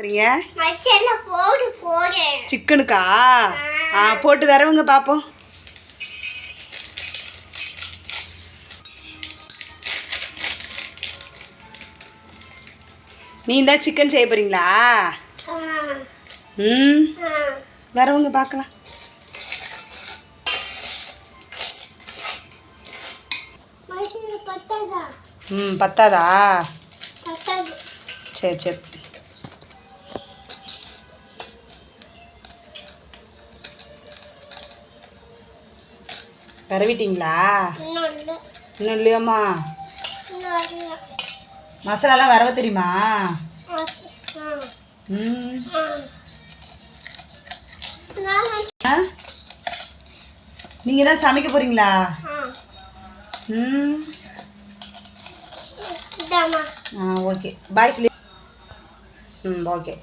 போறீங்க? சிக்கனுக்கா? ஆ. போட்டு வரவுங்க பார்ப்போம் நீ தான் சிக்கன் செய்ய போறீங்களா? ம். வரவுங்க பார்க்கலாம் ம் பத்தாது. சரி சரி. வரவிட்டீங்களா இன்னும் இல்லை இன்னும் இல்லையாம்மா. மசாலாலாம் வரவ தெரியுமா? ம். நீங்கள் தான் சமைக்க போகிறீங்களா ம். ஆ ஓகே. பாய் சொல்லி ம் ஓகே.